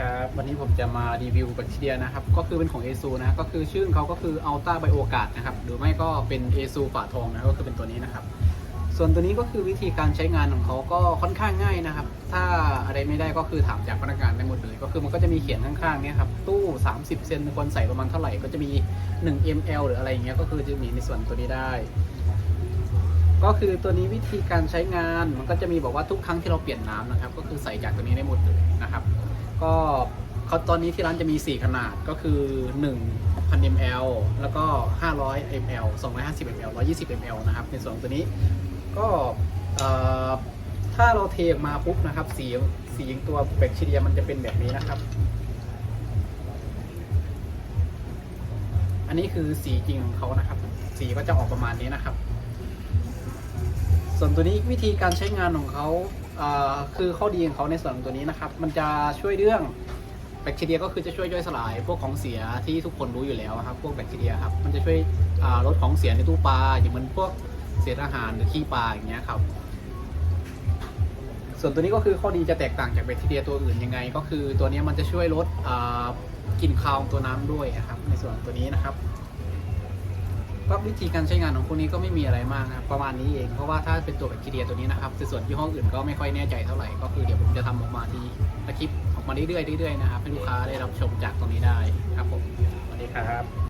ครับ วันนี้ผมจะมารีวิวแบคทีเรียนะครับ ก็คือเป็นของ a อ u นะก็คือชื่อเขาก็คือ Alta b i o g a r d นะครับ หรือไม่ก็เป็น a อ u ฝาทองนะก็คือเป็นตัวนี้นะครับ ส่วนตัวนี้ก็คือวิธีการใช้งานของเขาก็ค่อนข้างง่ายนะครับ ถ้าอะไรไม่ได้ก็คือถามจากพนักงานได้หมดเลย ก็คือมันก็จะมีเขียนข้างๆเนี่ยครับ ตู้ 30 เซนควรใส่ประมาณเท่าไหร่ก็จะมี 1 ml หรืออะไรอย่างเงี้ยก็คือจะมีในส่วนตัวนี้ได้ก็คือตัวนี้วิธีการใช้งานมันก็จะมีบอกว่าทุกครั้งที่เราเปลี่ยนน้ำนะครับ ก็คือใส่จากตัวนี้ได้หมดเลยนะครับ ก็เขาตอนนี้ที่ร้านจะมี 4 ขนาดก็คือ 1,000 ml แล้วก็ 500 ml 250 ml 120 ml นะครับ ในส่วนของตัวนี้ก็ถ้าเราเทออกมาปุ๊บนะครับ สีสีตัวแบคทีเรียมันจะเป็นแบบนี้นะครับ อันนี้คือสีจริงของเขานะครับ สีก็จะออกประมาณนี้นะครับ ส่วนตัวนี้วิธีการใช้งานของเขา คือข้อดีของเขาในส่วนของตัวนี้นะครับ มันจะช่วยเรื่องแบคทีเรียก็คือจะช่วยย่อยสลาย พวกของเสียที่ทุกคนรู้อยู่แล้วครับ พวกแบคทีเรียครับ มันจะช่วยลดของเสียในตู้ปลา อย่างเหมือนพวกเศษอาหารหรือขี้ปลาอย่างเงี้ยครับ ส่วนตัวนี้ก็คือข้อดีจะแตกต่างจากแบคทีเรียตัวอื่นยังไง ก็คือตัวนี้มันจะช่วยลดกลิ่นคาวของตัวน้ำด้วยนะครับ ในส่วนตัวนี้นะครับ ก็วิธีการใช้งานของพวกนี้ก็ไม่มีอะไรมากนะครับประมาณนี้เอง เพราะว่าถ้าเป็นตัวแบคทีเรียตัวนี้นะครับส่วนยี่ห้ออื่นก็ไม่ค่อยแน่ใจเท่าไหร่ ก็คือเดี๋ยวผมจะทำออกมาทีละคลิปออกมาเรื่อยๆเรื่อยๆนะครับให้ลูกค้าได้รับชมจากตรงนี้ได้ครับผมสวัสดีครับ